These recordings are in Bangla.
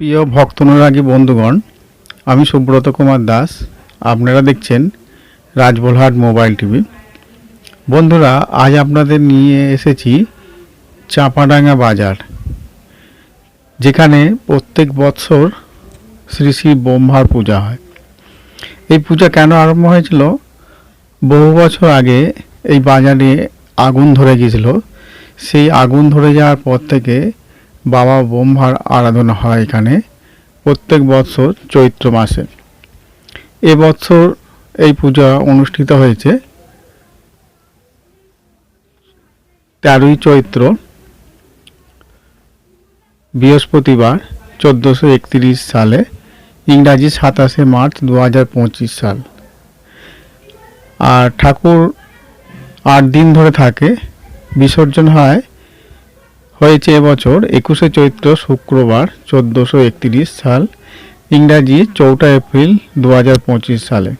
প্রিয় ভক্তনুরাগী বন্ধুগণ, আমি সুব্রত কুমার দাস, আপনারা দেখছেন রাজবলহাট মোবাইল টিভি। বন্ধুরা, আজ আপনাদের নিয়ে এসেছি চাঁপাডাঙ্গা বাজার, যেখানে প্রত্যেক বৎসর শ্রী শ্রী ব্রহ্মার পূজা হয়। এই পূজা কেন আরম্ভ হয়েছিল? বহু বছর আগে এই বাজারে আগুন ধরে গিয়েছিল। সেই আগুন ধরে যাওয়ার পর থেকে বাবা ব্রহ্মার আরাধনা হয় এখানে প্রত্যেক বৎসর চৈত্র মাসে। এবছর এই পূজা অনুষ্ঠিত হয়েছে তেরোই চৈত্র, বৃহস্পতিবার চোদ্দোশো একত্রিশ সালে, ইংরাজি সাতাশে মার্চ দু হাজার পঁচিশ সাল। আর ঠাকুর আট দিন ধরে থাকে, বিসর্জন হয় হয়েছে এবছর একুশে চৈত্র শুক্রবার চোদ্দোশো একত্রিশ সাল, ইংরাজি চৌঠা এপ্রিল দু হাজার পঁচিশ সালে।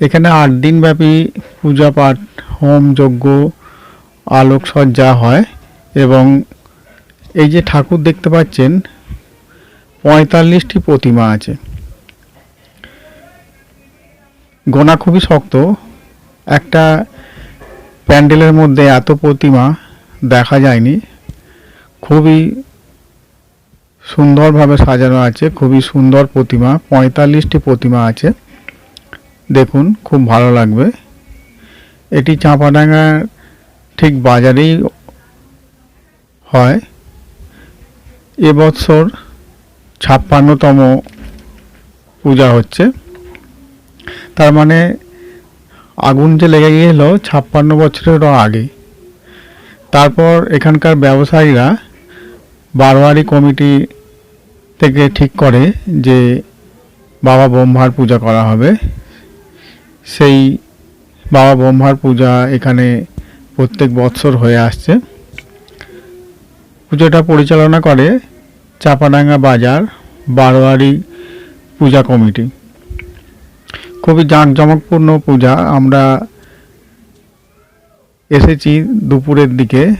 এখানে আট দিনব্যাপী পূজা পাঠ, হোম যজ্ঞ, আলোকসজ্জা হয় এবং এই যে ঠাকুর দেখতে পাচ্ছেন, পঁয়তাল্লিশটি প্রতিমা আছে। গোনা খুবই শক্ত। একটা প্যান্ডেলের মধ্যে এত প্রতিমা দেখা যায়নি। খুবই সুন্দরভাবে সাজানো আছে, খুবই সুন্দর প্রতিমা, পঁয়তাল্লিশটি প্রতিমা আছে। দেখুন, খুব ভালো লাগবে। এটি চাঁপাডাঙ্গা ঠিক বাজারেই হয়। এবছর ছাপ্পান্নতম পূজা হচ্ছে। তার মানে আগুন যে লেগে গিয়েছিল ছাপ্পান্ন বছরেরও আগে। তারপর এখানকার ব্যবসায়ীরা বারোয়ারি কমিটি থেকে ঠিক করে যে বাবা ব্রহ্মার পূজা করা হবে। সেই বাবা ব্রহ্মার পূজা এখানে প্রত্যেক বৎসর হয়ে আসছে। পুজোটা পরিচালনা করে চাপাডাঙ্গা বাজার, বারোয়ারি পূজা কমিটি। খুবই জাঁকজমকপূর্ণ পূজা। আমরা এসেছি দুপুরের দিকে,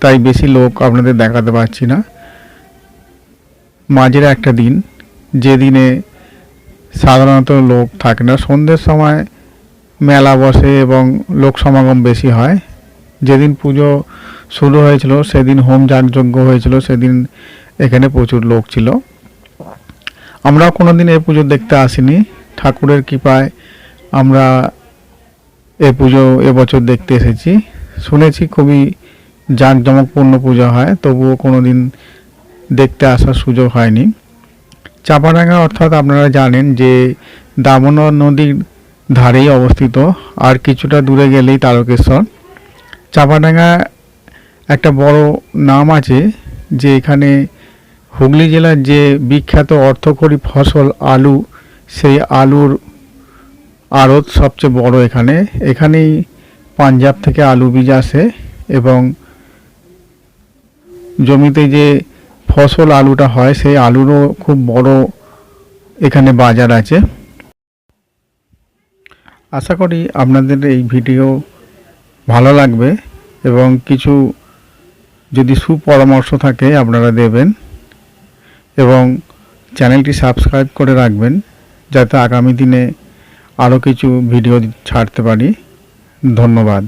তাই বেশি লোক আপনাদের দেখাতে পারছি না। মাঝের একটা দিন, যে দিনে সাধারণত লোক থাকে না, সন্ধ্যের সময় মেলা বসে এবং লোক সমাগম বেশি হয়। যেদিন পুজো শুরু হয়েছিল, সেদিন হোম যাগযজ্ঞ হয়েছিল, সেদিন এখানে প্রচুর লোক ছিল। আমরা কোনো দিন এই পুজো দেখতে আসিনি। ঠাকুরের কৃপায় আমরা এ পুজো এবছর দেখতে এসেছি। শুনেছি খুবই জাঁকজমকপূর্ণ পূজা হয়, তবুও কোনো দিন দেখতে আসার সুযোগ হয়নি। চাপাডাঙ্গা অর্থাৎ আপনারা জানেন যে দামোদর নদীর ধারেই অবস্থিত, আর কিছুটা দূরে গেলেই তারকেশ্বর। চাপাডাঙ্গা একটা বড় নাম আছে যে এখানে হুগলি জেলার যে বিখ্যাত অর্থকরী ফসল আলু, সেই আলুর আড়ত সবচেয়ে বড় এখানে। এখানেই পাঞ্জাব থেকে আলু বীজ আসে এবং জমিতে যে ফসল আলুটা হয়, সেই আলুরও খুব বড় এখানে বাজার আছে। আশা করি আপনাদের এই ভিডিও ভালো লাগবে এবং কিছু যদি সুপরামর্শ থাকে আপনারা দেবেন এবং চ্যানেলটি সাবস্ক্রাইব করে রাখবেন যাতে আগামী দিনে আরও কিছু ভিডিও ছাড়তে পারি। ধন্যবাদ।